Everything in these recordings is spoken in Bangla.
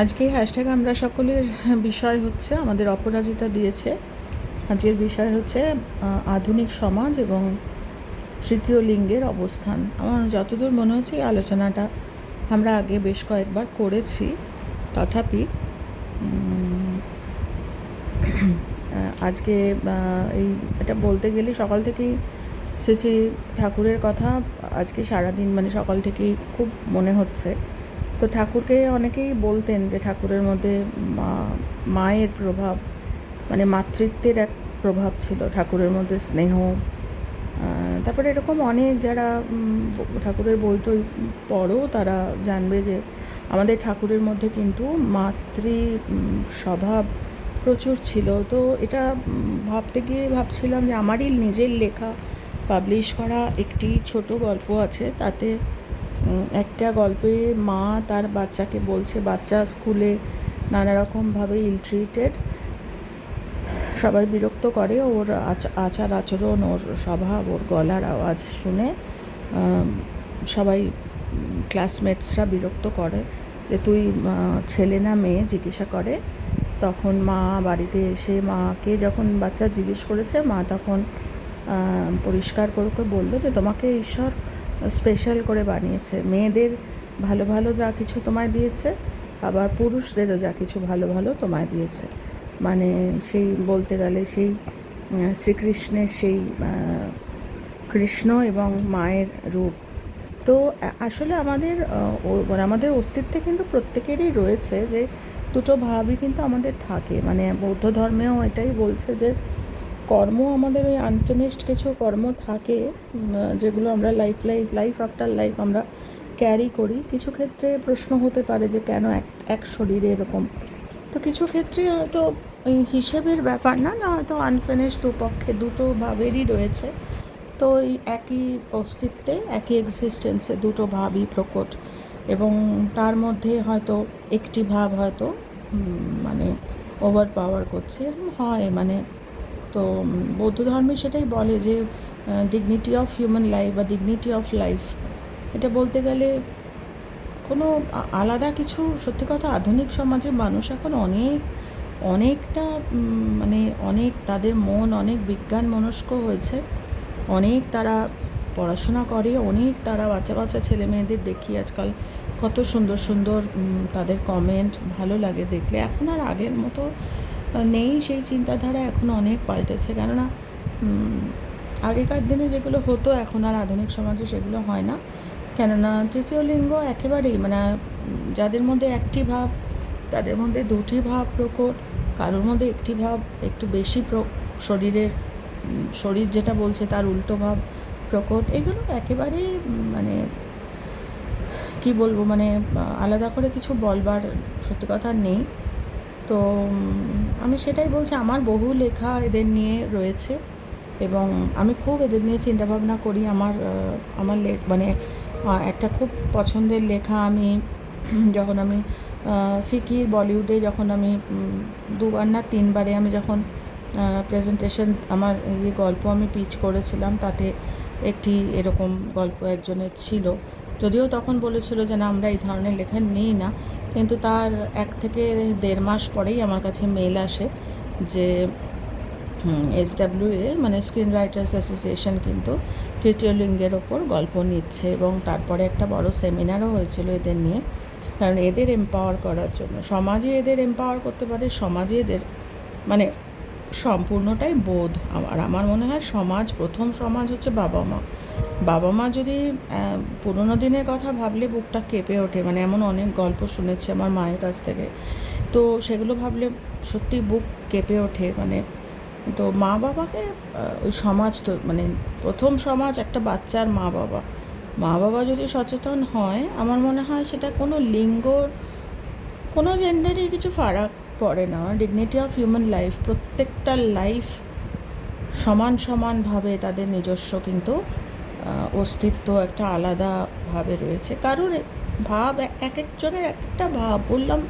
আজকে হ্যাশট্যাগ আমরা সকলের বিষয় হচ্ছে, আমাদের অপরাজিতা দিয়েছে। আজকের বিষয় হচ্ছে আধুনিক সমাজ এবং তৃতীয় লিঙ্গের অবস্থান। আমার যতদূর মনে হচ্ছে এই আলোচনাটা আমরা আগে বেশ কয়েকবার করেছি। তথাপি আজকে এই এটা বলতে গেলে সকাল থেকেই শ্রী ঠাকুরের কথা আজকে সারাদিন মানে সকাল থেকেই খুব মনে হচ্ছে। তো ঠাকুরকে অনেকেই বলতেন যে ঠাকুরের মধ্যে মায়ের প্রভাব মানে মাতৃত্বের এক প্রভাব ছিল। ঠাকুরের মধ্যে স্নেহ তারপরে এরকম অনেক যারা ঠাকুরের বই টই পড়ো, তারা জানবে যে আমাদের ঠাকুরের মধ্যে কিন্তু মাতৃ স্বভাব প্রচুর ছিল। তো এটা ভাবতে গিয়ে ভাবছিলাম যে আমারই নিজের লেখা পাবলিশ করা একটি ছোট গল্প আছে। তাতে একটা গল্পে মা তার বাচ্চাকে বলছে, বাচ্চা স্কুলে নানা রকমভাবে ইল ট্রিটেড সবাই বিরক্ত করে, ওর আচ- আচার আচরণ, ওর স্বভাব, ওর গলার আওয়াজ শুনে সবাই ক্লাসমেটসরা বিরক্ত করে যে, তুই ছেলে না মেয়ে? জিজ্ঞাসা করে। তখন মা বাড়িতে এসে মাকে যখন বাচ্চা জিজ্ঞেস করেছে, মা তখন পরিষ্কার করে করে বলল যে, তোমাকে ঈশ্বর স্পেশাল করে বানিয়েছে। মেয়েদের ভালো ভালো যা কিছু তোমায় দিয়েছে, আবার পুরুষদেরও যা কিছু ভালো ভালো তোমায় দিয়েছে। মানে সেই বলতে গেলে সেই শ্রীকৃষ্ণের সেই কৃষ্ণ এবং মায়ের রূপ। তো আসলে আমাদের মানে আমাদের অস্তিত্বে কিন্তু প্রত্যেকেরই রয়েছে যে দুটো ভাবই কিন্তু আমাদের থাকে। মানে বৌদ্ধ ধর্মেও এটাই বলছে যে কর্ম আমাদের ওই আনফিনিশড কিছু কর্ম থাকে যেগুলো আমরা life life life after life আমরা ক্যারি করি। কিছু ক্ষেত্রে প্রশ্ন হতে পারে যে কেন এক এক শরীরে এরকম। তো কিছু ক্ষেত্রে হয়তো হিসেবের ব্যাপার না না হয়তো আনফিনিশড দুপক্ষে দুটো ভাবেরই রয়েছে। তো এই একই অস্তিত্বে, একই এক্সিস্টেন্সে দুটো ভাবই প্রকট। এবং তার মধ্যে হয়তো একটি ভাব হয়তো মানে ওভার পাওয়ার করছে, এরকম হয়। মানে তো বৌদ্ধ ধর্মে সেটাই বলে যে ডিগনিটি অফ হিউম্যান লাইফ বা ডিগনিটি অফ লাইফ এটা বলতে গেলে কোনো আলাদা কিছু, সত্যি কথা আধুনিক সমাজে মানুষ এখন অনেক, অনেকটা মানে অনেক তাদের মন অনেক বিজ্ঞান মনস্ক হয়েছে। অনেক তারা পড়াশোনা করে, অনেক তারা বাচ্চা বাচ্চা ছেলে মেয়েদের দেখি আজকাল। কত সুন্দর সুন্দর তাদের কমেন্ট ভালো লাগে দেখলে। এখন আর আগের মতো নেই সেই চিন্তাধারা এখন অনেক পাল্টেছে। কেননা আগেকার দিনে যেগুলো হতো, এখন আর আধুনিক সমাজে সেগুলো হয় না। কেননা, তৃতীয় লিঙ্গ একেবারেই মানে যাদের মধ্যে একটি ভাব, তাদের মধ্যে দুটি ভাব প্রকট। কারোর মধ্যে একটি ভাব একটু বেশি শরীরের শরীর যেটা বলছে তার উল্টো ভাব প্রকট। এগুলো একেবারেই মানে কি বলব মানে আলাদা করে কিছু বলবার সত্যি কথা নেই। তো আমি সেটাই বলছি, আমার বহু লেখা এদের নিয়ে রয়েছে এবং আমি খুব এদের নিয়ে চিন্তাভাবনা করি। আমার আমার লেখ মানে একটা খুব পছন্দের লেখা আমি, যখন আমি ফিকির বলিউডে যখন আমি দুবার না তিনবারে আমি যখন প্রেজেন্টেশন আমার ইয়ে গল্প আমি পিচ করেছিলাম, তাতে একটি এরকম গল্প একজনের ছিল। যদিও তখন বলেছিল যে, না, আমরা এই ধরনের লেখা নিই না। কিন্তু তার এক থেকে দেড় মাস পরেই আমার কাছে মেল আসে যে এস এ মানে স্ক্রিন রাইটার্স অ্যাসোসিয়েশন কিন্তু তৃতীয় লিঙ্গের ওপর গল্প নিচ্ছে এবং তারপরে একটা বড় সেমিনারও হয়েছিল এদের নিয়ে। কারণ এদের এম্পাওয়ার করার জন্য, সমাজে এদের এম্পাওয়ার করতে পারে, সমাজে এদের মানে সম্পূর্ণটাই বোধ আর আমার মনে হয় সমাজ, প্রথম সমাজ হচ্ছে বাবা মা বাবা মা যদি পুরোনো দিনের কথা ভাবলে বুকটা কেঁপে ওঠে। মানে এমন অনেক গল্প শুনেছি আমার মায়ের কাছ থেকে। তো সেগুলো ভাবলে সত্যি বুক কেঁপে ওঠে। মানে তো মা বাবাকে ওই সমাজ তো মানে প্রথম সমাজ একটা বাচ্চার মা বাবা। মা বাবা যদি সচেতন হয়, আমার মনে হয় সেটা কোনো লিঙ্গর কোনো জেন্ডারই কিছু ফারাক পড়ে না। ডিগনিটি অফ হিউম্যান লাইফ প্রত্যেকটা লাইফ সমান সমানভাবে তাদের নিজস্ব কিন্তু অস্তিত্ব একটা আলাদাভাবে রয়েছে। কারণ ভাব এক এক একজনের এক একটা ভাব। বললাম,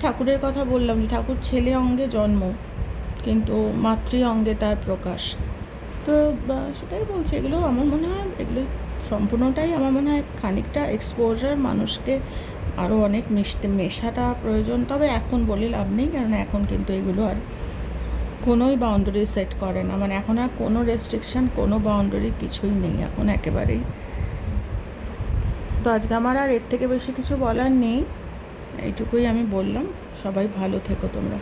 ঠাকুরের কথা বললাম, ঠাকুর ছেলে অঙ্গে জন্ম, কিন্তু মাতৃ অঙ্গে তার প্রকাশ। তো সেটাই বলছি। এগুলো আমার মনে হয়, এগুলো সম্পূর্ণটাই আমার মনে হয় খানিকটা এক্সপোজার মানুষকে আরও অনেক মিশতে, মেশাটা প্রয়োজন। তবে এখন বলে লাভ নেই, কারণ এখন কিন্তু এগুলো আর কোনোই বাউন্ডারি সেট করে না। মানে এখন আর কোনো রেস্ট্রিকশন কোনো বাউন্ডারি কিছুই নেই এখন একেবারেই। তো আজকে আমার আর এর থেকে বেশি কিছু বলার নেই। এইটুকুই আমি বললাম। সবাই ভালো থেকো তোমরা।